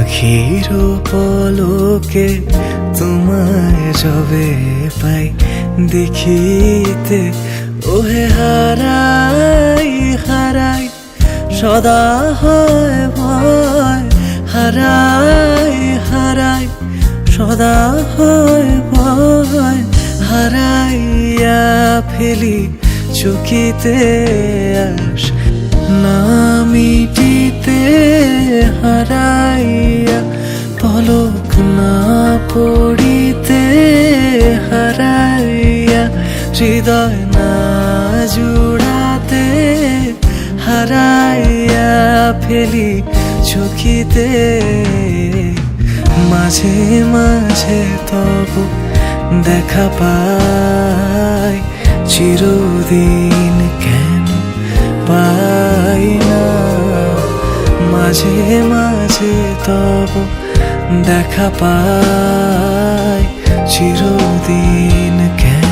আখির পলকে তোমায় যবে পাই দেখিতে, ওহে হারাই হারাই, সদা হয় ভয়। হারাই হারাই, সদা হয় ভয়। হারাইয়া ফেলি চকিতে আস না মিটিতে হারাইয়া পলক না পড়িতে হারাইয়া হৃদয় না জুড়াতে হারাইয়া ফেলি চকিতে মাঝে মাঝে তব দেখা পাই চিরদিন কেন মাঝে মাঝে তব দেখা পায় চিরদিন কেন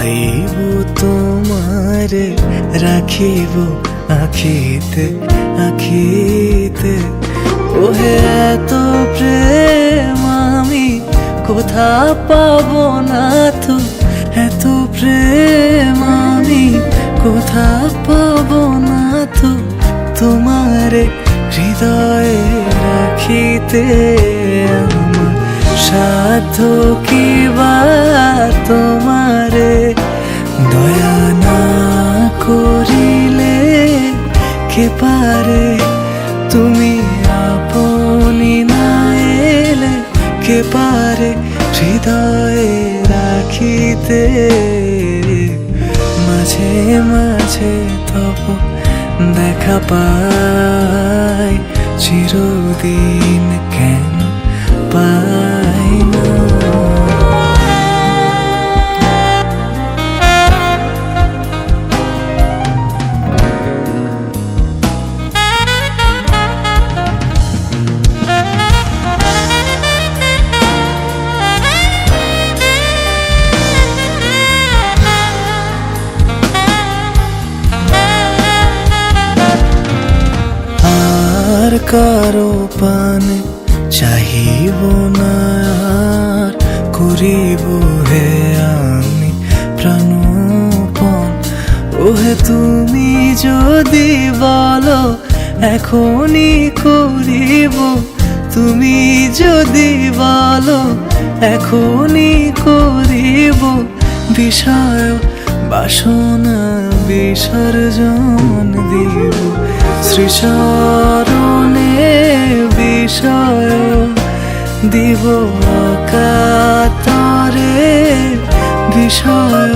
পাইব তোমারে, রাখিব আখিতে আখিতে। ওহে এত প্রেম আমি কোথা পাব না তো? এত প্রেম আমি কোথা পাব না তো? তোমারে হৃদয়ে রাখিতে সাধ্য কি বা তোমারে কে পারে হৃদয়ে রাখিতে? মাঝে মাঝে তব দেখা পাই চিরদিন কেন পাই কারও পানে, চাহিব না আর করিব হে আমি প্রাণপণ। ওহে তুমি যদি বলো, এখনই করিব। তুমি যদি বলো, এখনই করিব। বিষয়, বাসনা, বিসর্জন দিব। শ্রীচরণে বিষয় দিব কাতরে বিষয়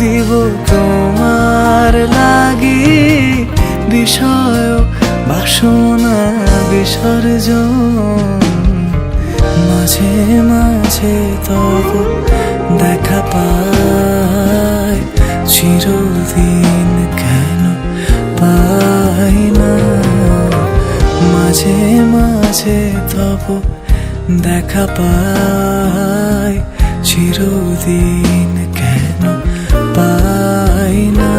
দিব তোমার লাগি বিষয় বাসনা বিসর্জন। মাঝে মাঝে তব দেখা পাই চিরদিন। দেখা পাই চিরদিন কেন পাই না?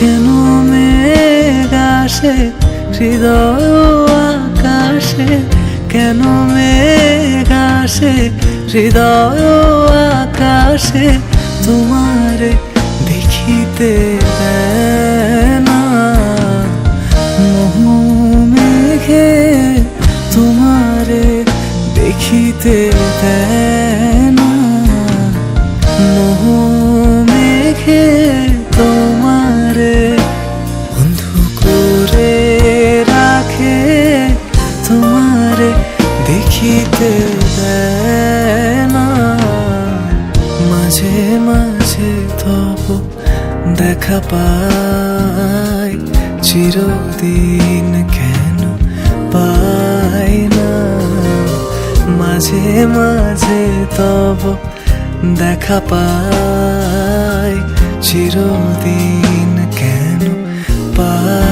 কেন মেঘ আসে, হৃদয় আকাশে? কেন মেঘ আসে, হৃদয় আকাশে? তোমারে দেখিতে দেয় মেঘে তোমারে বন্ধু রাখে, তোমারে দেখিতে না। মাঝে মাঝে তব দেখা পাই, চিরদিন কেন পাই না। মাঝে মাঝে তব দেখা পাই চিরদিন কেন পাই